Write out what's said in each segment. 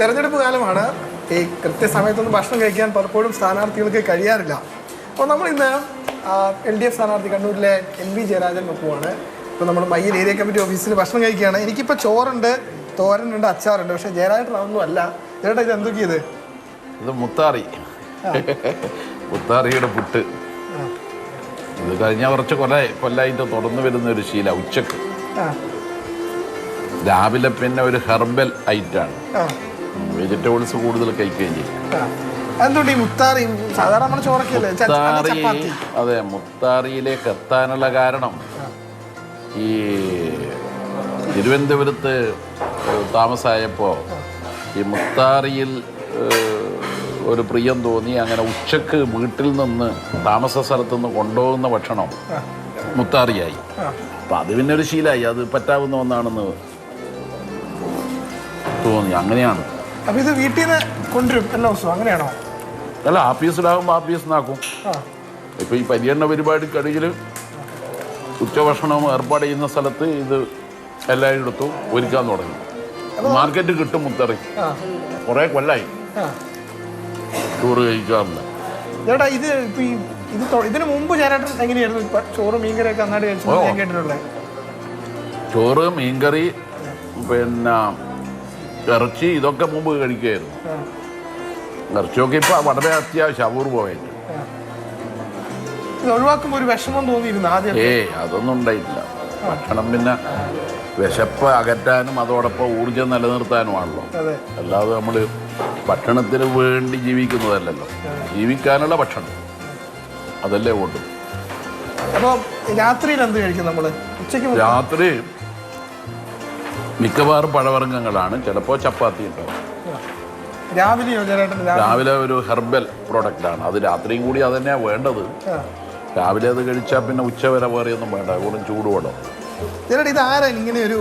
തെരഞ്ഞെടുപ്പ് കാലമാണ്. ഈ കൃത്യസമയത്തൊന്നും ഭക്ഷണം കഴിക്കാൻ പലപ്പോഴും സ്ഥാനാർത്ഥികൾക്ക് കഴിയാറില്ല. അപ്പോൾ നമ്മൾ ഇന്ന് എൽ ഡി എഫ് സ്ഥാനാർത്ഥി കണ്ണൂരിലെ എൻ വി ജയരാജൻ ഒപ്പമാണ്. ഇപ്പോൾ നമ്മൾ മയ്യൽ ഏരിയ കമ്മിറ്റി ഓഫീസിൽ ഭക്ഷണം കഴിക്കുകയാണ്. എനിക്കിപ്പോൾ ചോറുണ്ട് തോരനുണ്ട് അച്ചാറുണ്ട്. പക്ഷേ ജയരാജൻ അതൊന്നും അല്ല. ചേട്ടാ ഇത് എന്തൊക്കെയത് ഇത്? മുത്താറി. മുത്താറിയുടെ പുട്ട്. ഇത് കഴിഞ്ഞ കുറച്ച് കൊല കൊല്ലായിട്ട് തുടർന്ന് വരുന്ന ഒരു ശീല ഉച്ചയ്ക്ക്. രാവിലെ പിന്നെ ഒരു ഹെർബൽ ഐറ്റാണ്. വെജിറ്റബിൾസ് കൂടുതൽ കഴിക്കുകയും ചെയ്യും. എന്തുകൊണ്ട് ഈ മുത്താറി? സാധാരണ നമ്മൾ ചോറൊക്കെയല്ലേ? ച- അല്ല, മുത്താറി ചപ്പാത്തി. അതെ മുത്താറിയിലേക്ക് എത്താനുള്ള കാരണം ഈ തിരുവനന്തപുരത്ത് താമസമായപ്പോൾ ഈ മുത്താറിയിൽ ഏഹ്, ഒരു പ്രിയം തോന്നി. അങ്ങനെ ഉച്ചയ്ക്ക് വീട്ടിൽ നിന്ന് താമസ സ്ഥലത്ത് നിന്ന് കൊണ്ടുപോകുന്ന ഭക്ഷണം മുത്താറിയായി. ആ. അപ്പം അത് പിന്നെ ഒരു ശീലമായി അത് പറ്റാവുന്ന ഒന്നാണെന്ന് തോന്നി. അങ്ങനെയാണ്. അപ്പോൾ ഇത് വീട്ടിൽ നിന്ന് കൊണ്ടുവരും. എല്ലാ ദിവസവും. അങ്ങനെയാണോ? അല്ല ആഫീസിലാകുമ്പോൾ ആഫീസിനാക്കും ആ. ഇപ്പൊ ഈ പര്യടന പരിപാടിക്കിടയിൽ ഉച്ചഭക്ഷണം ഏർപ്പാട് ചെയ്യുന്ന സ്ഥലത്ത് ഇത് എല്ലായിടത്തും ഒരുക്കാൻ തുടങ്ങി. മാർക്കറ്റ് കിട്ടും മുത്തറി. ആ. കുറേ കൊല്ലായി. ആ. ടൂറ് കഴിക്കാറില്ല. ചേട്ടാ ഇത് ഇപ്പൊ ഈ ഇത് തൊ- ഇതിന് മുമ്പ് ചേട്ടൻ എങ്ങനെയായിരുന്നു? ഇപ്പൊ ചോറ് മീൻകറിയൊക്കെ നന്നായിട്ട് കഴിച്ചു ഞാൻ കേട്ടിട്ടുള്ളത്. ചോറ് മീൻകറി പിന്നെ ഇറച്ചി ഇതൊക്കെ മുമ്പ് കഴിക്കുമായിരുന്നു ഇറച്ചിയൊക്കെ ഇപ്പൊ വളരെ അത്യാവശ്യം അപൂർവമായിട്ട്. ഒഴിവാക്കുമ്പോൾ ഒരു വിഷമം തോന്നിയിരുന്നു ആദ്യം ഏയ് അതൊന്നും ഉണ്ടായിട്ടില്ല. ഭക്ഷണം പിന്നെ വിശപ്പ് അകറ്റാനും അതോടൊപ്പം ഊർജം നിലനിർത്താനുമാണല്ലോ. അല്ലാതെ നമ്മൾ ഭക്ഷണത്തിന് വേണ്ടി ജീവിക്കുന്നതല്ലല്ലോ. ജീവിക്കാനുള്ള ഭക്ഷണം. അതല്ലേ ഓട്ടും അപ്പോൾ രാത്രിയിൽ എന്ത് കഴിക്കും ഉച്ചയ്ക്ക് രാത്രി മിക്കവാറും പഴവർഗങ്ങളാണ്. ചിലപ്പോൾ ചപ്പാത്തി ഉണ്ടാവും രാവിലെ രാവിലെ. ഒരു ഹെർബൽ പ്രൊഡക്റ്റാണ് അത് രാത്രിയും കൂടി അത് തന്നെയാണ് വേണ്ടത്. രാവിലെ അത് കഴിച്ചാൽ പിന്നെ ഉച്ചവരെ വേറെയൊന്നും വേണ്ട. കൂടുതലും ചൂടുവെള്ളം ചേട്ടാ ഇത് ആരാ ഇങ്ങനെ ഒരു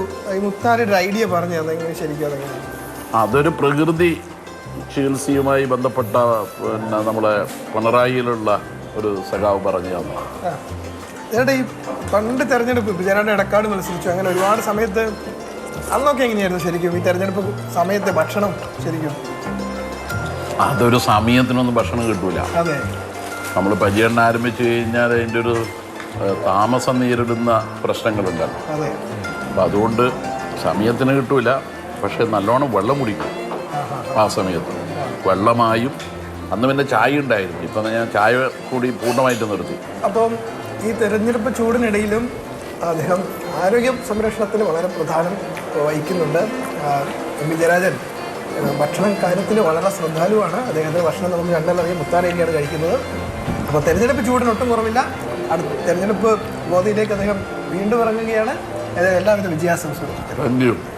ഐഡിയ പറഞ്ഞു ശരിക്കും അതൊരു പ്രകൃതി ചികിത്സയുമായി ബന്ധപ്പെട്ട പിന്നെ നമ്മളെ പിണറായിയിലുള്ള ഒരു സഖാവ് പറഞ്ഞു തന്നു. ചേട്ടാ ഈ പണ്ട് തെരഞ്ഞെടുപ്പ് ഇടക്കാട് മത്സരിച്ചു. അങ്ങനെ ഒരുപാട് സമയത്ത് അന്നൊക്കെ എങ്ങനെയായിരുന്നു ശരിക്കും ഈ തെരഞ്ഞെടുപ്പ് സമയത്തെ ഭക്ഷണം ശരിക്കും? അതൊരു സമയത്തിനൊന്നും ഭക്ഷണം കിട്ടൂല. അതെ. നമ്മൾ പര്യടനം ആരംഭിച്ചു കഴിഞ്ഞാൽ അതിന്റെ ഒരു താമസം നേരിടുന്ന പ്രശ്നങ്ങളുണ്ടല്ലോ. അതെ. അപ്പം അതുകൊണ്ട് സമയത്തിന് കിട്ടൂല. പക്ഷെ നല്ലോണം വെള്ളം കുടിക്കും ആ സമയത്ത്. വെള്ളമായും അന്ന് പിന്നെ ചായ ഉണ്ടായിരുന്നു. ഇപ്പം ഞാൻ ചായ കൂടി പൂർണമായിട്ട് നിർത്തി. അപ്പം ഈ തെരഞ്ഞെടുപ്പ് ചൂടിനിടയിലും അദ്ദേഹം ആരോഗ്യ സംരക്ഷണത്തിന് വളരെ പ്രധാനം വഹിക്കുന്നുണ്ട്. എം വി ജയരാജൻ ഭക്ഷണം കാര്യത്തിൽ വളരെ ശ്രദ്ധാലുവാണ്. അദ്ദേഹത്തിന് ഭക്ഷണം നമുക്ക് കണ്ടാലറിയാം മുത്താരേരിയാണ് കഴിക്കുന്നത്. അപ്പോൾ തെരഞ്ഞെടുപ്പ് ചൂടിന് ഒട്ടും കുറവില്ല. അടുത്ത തെരഞ്ഞെടുപ്പ് ഗോതയിലേക്ക് അദ്ദേഹം വീണ്ടും ഇറങ്ങുകയാണ്. എല്ലാവിധ വിജയാശംസകളും.